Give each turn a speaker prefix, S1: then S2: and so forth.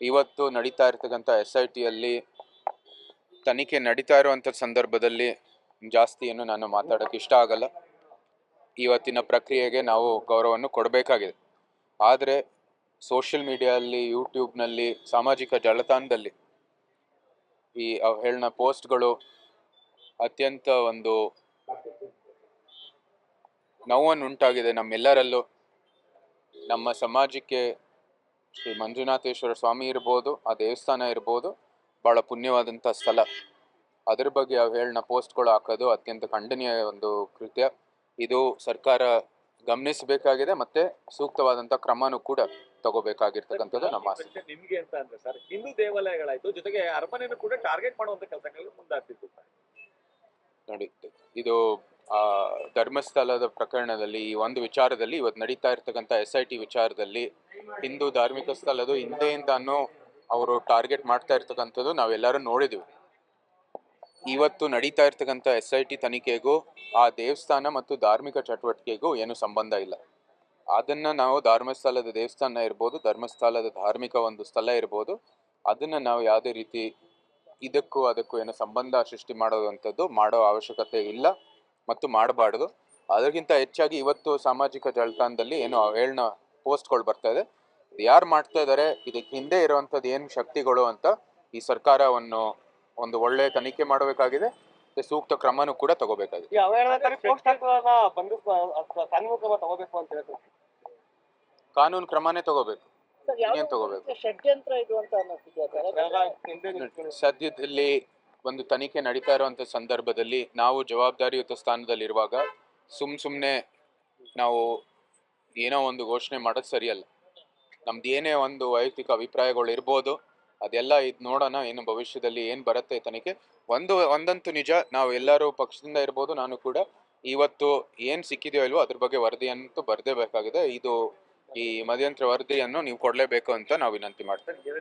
S1: ಇವತ್ತು ನಡೀತಾ ಇರ್ತಕ್ಕಂಥ ಎಸ್ ಐ ಟಿಯಲ್ಲಿ ತನಿಖೆ ನಡೀತಾ ಇರುವಂಥ ಸಂದರ್ಭದಲ್ಲಿ ಜಾಸ್ತಿ ಏನು ನಾನು ಮಾತಾಡೋಕ್ಕೆ ಇಷ್ಟ ಆಗಲ್ಲ. ಇವತ್ತಿನ ಪ್ರಕ್ರಿಯೆಗೆ ನಾವು ಗೌರವವನ್ನು ಕೊಡಬೇಕಾಗಿದೆ. ಆದರೆ ಸೋಷಿಯಲ್ ಮೀಡಿಯಲ್ಲಿ ಯೂಟ್ಯೂಬ್ನಲ್ಲಿ ಸಾಮಾಜಿಕ ಜಾಲತಾಣದಲ್ಲಿ ಈ ಅವಹೇಳನ ಪೋಸ್ಟ್ಗಳು ಅತ್ಯಂತ ಒಂದು ನೋವನ್ನು ಉಂಟಾಗಿದೆ ನಮ್ಮೆಲ್ಲರಲ್ಲೂ. ನಮ್ಮ ಸಮಾಜಕ್ಕೆ ಶ್ರೀ ಮಂಜುನಾಥೇಶ್ವರ ಸ್ವಾಮಿ ಇರ್ಬೋದು ಆ ದೇವಸ್ಥಾನ ಇರ್ಬೋದು ಭಾಳ ಪುಣ್ಯವಾದಂಥ ಸ್ಥಳ. ಅದ್ರ ಬಗ್ಗೆ ಅವಹೇಳನ ಪೋಸ್ಟ್ಗಳು ಹಾಕೋದು ಅತ್ಯಂತ ಖಂಡನೀಯ ಒಂದು ಕೃತ್ಯ. ಇದು ಸರ್ಕಾರ ಗಮನಿಸಬೇಕಾಗಿದೆ ಮತ್ತೆ ಸೂಕ್ತವಾದಂತ ಕ್ರಮನೂ ಕೂಡ ತಗೋಬೇಕಾಗಿರ್ತಕ್ಕಂಥದ್ದು ನಮ್ಮ ಆಸೆ.
S2: ನಿಮ್ಗೆ ಅಂತ ಅಂದ್ರೆ ಸರ್ ಹಿಂದೂ ದೇವಾಲಯಗಳಾಯ್ತು ಜೊತೆಗೆ ಅರಮನೆಯನ್ನು ಕೂಡ ಟಾರ್ಗೆಟ್ ಮಾಡುವಂತ ಕೆಲಸಗಳು ಮುಂದಾಗ್ತಿತ್ತು
S1: ನೋಡಿ ಇದು ಆ, ಧರ್ಮಸ್ಥಳದ ಪ್ರಕರಣದಲ್ಲಿ ಈ ಒಂದು ವಿಚಾರದಲ್ಲಿ ಇವತ್ತು ನಡೀತಾ ಇರ್ತಕ್ಕಂಥ ಎಸ್ ಐ ಟಿ ವಿಚಾರದಲ್ಲಿ ಹಿಂದೂ ಧಾರ್ಮಿಕ ಸ್ಥಳದು ಹಿಂದೆಯಿಂದಾನು ಅವರು ಟಾರ್ಗೆಟ್ ಮಾಡ್ತಾ ಇರ್ತಕ್ಕಂಥದ್ದು ನಾವೆಲ್ಲರೂ ನೋಡಿದ್ವಿ. ಇವತ್ತು ನಡೀತಾ ಇರ್ತಕ್ಕಂಥ ಎಸ್ ಐ ಟಿ ತನಿಖೆಗೂ, ಆ ದೇವಸ್ಥಾನ ಮತ್ತು ಧಾರ್ಮಿಕ ಚಟುವಟಿಕೆಗೂ ಏನು ಸಂಬಂಧ ಇಲ್ಲ. ಅದನ್ನ ನಾವು ಧರ್ಮಸ್ಥಳದ ದೇವಸ್ಥಾನ ಇರ್ಬೋದು, ಧರ್ಮಸ್ಥಳದ ಧಾರ್ಮಿಕ ಒಂದು ಸ್ಥಳ ಇರ್ಬೋದು, ಅದನ್ನ ನಾವು ಯಾವುದೇ ರೀತಿ ಇದಕ್ಕೂ ಅದಕ್ಕೂ ಏನು ಸಂಬಂಧ ಸೃಷ್ಟಿ ಮಾಡೋದಂಥದ್ದು ಮಾಡೋ ಅವಶ್ಯಕತೆ ಇಲ್ಲ ಮತ್ತು ಮಾಡಬಾರ್ದು. ಅದಕ್ಕಿಂತ ಹೆಚ್ಚಾಗಿ ಇವತ್ತು ಸಾಮಾಜಿಕ ಜಾಲತಾಣದಲ್ಲಿ ಏನು ಅವಹೇಳನ ಪೋಸ್ಟ್ಗಳು ಬರ್ತಾ ಇದೆ. ಯಾರು ಮಾಡ್ತಾ ಇದ್ದಾರೆ ಇದಕ್ಕೆ ಹಿಂದೆ ಇರುವಂಥದ್ದು ಏನು ಶಕ್ತಿಗಳು ಅಂತ ಈ ಸರ್ಕಾರವನ್ನು ಒಂದು ಒಳ್ಳೆ ತನಿಖೆ ಮಾಡಬೇಕಾಗಿದೆ. ಮತ್ತೆ ಸೂಕ್ತ ಕ್ರಮನೂ ಕೂಡ ತಗೋಬೇಕಾಗಿದೆ.
S3: ಪೋಸ್ಟ್ ಕಾನೂನು ತಗೋಬೇಕು ಅಂತ ಹೇಳ್ತಾರೆ?
S1: ಕಾನೂನು ಕ್ರಮನೇ ತಗೋಬೇಕು. ಏನ್ ತಗೋಬೇಕು? ಸದ್ಯದಲ್ಲಿ ಒಂದು ತನಿಖೆ ನಡೀತಾ ಇರುವಂತ ಸಂದರ್ಭದಲ್ಲಿ ನಾವು ಜವಾಬ್ದಾರಿಯುತ ಸ್ಥಾನದಲ್ಲಿರುವಾಗ ಸುಮ್ ಸುಮ್ನೆ ನಾವು ಏನೋ ಒಂದು ಘೋಷಣೆ ಮಾಡೋದು ಸರಿಯಲ್ಲ. ನಮ್ದು ಏನೇ ಒಂದು ವೈಯಕ್ತಿಕ ಅಭಿಪ್ರಾಯಗಳು ಇರ್ಬೋದು, ಅದೆಲ್ಲ ಇದು ನೋಡೋಣ ಏನು ಭವಿಷ್ಯದಲ್ಲಿ ಏನು ಬರುತ್ತೆ ತನಿಖೆ. ಒಂದು, ಒಂದಂತೂ ನಿಜ, ನಾವು ಎಲ್ಲರೂ ಪಕ್ಷದಿಂದ ಇರ್ಬೋದು, ನಾನು ಕೂಡ. ಇವತ್ತು ಏನು ಸಿಕ್ಕಿದೆಯೋ ಇಲ್ವೋ ಅದ್ರ ಬಗ್ಗೆ ವರದಿಯಂತೂ ಬರದೇಬೇಕಾಗಿದೆ ಇದು ಈ ಮಧ್ಯಂತರ ವರದಿಯನ್ನು ನೀವು ಕೊಡಲೇಬೇಕು ಅಂತ ನಾವು ವಿನಂತಿ ಮಾಡ್ತೇವೆ.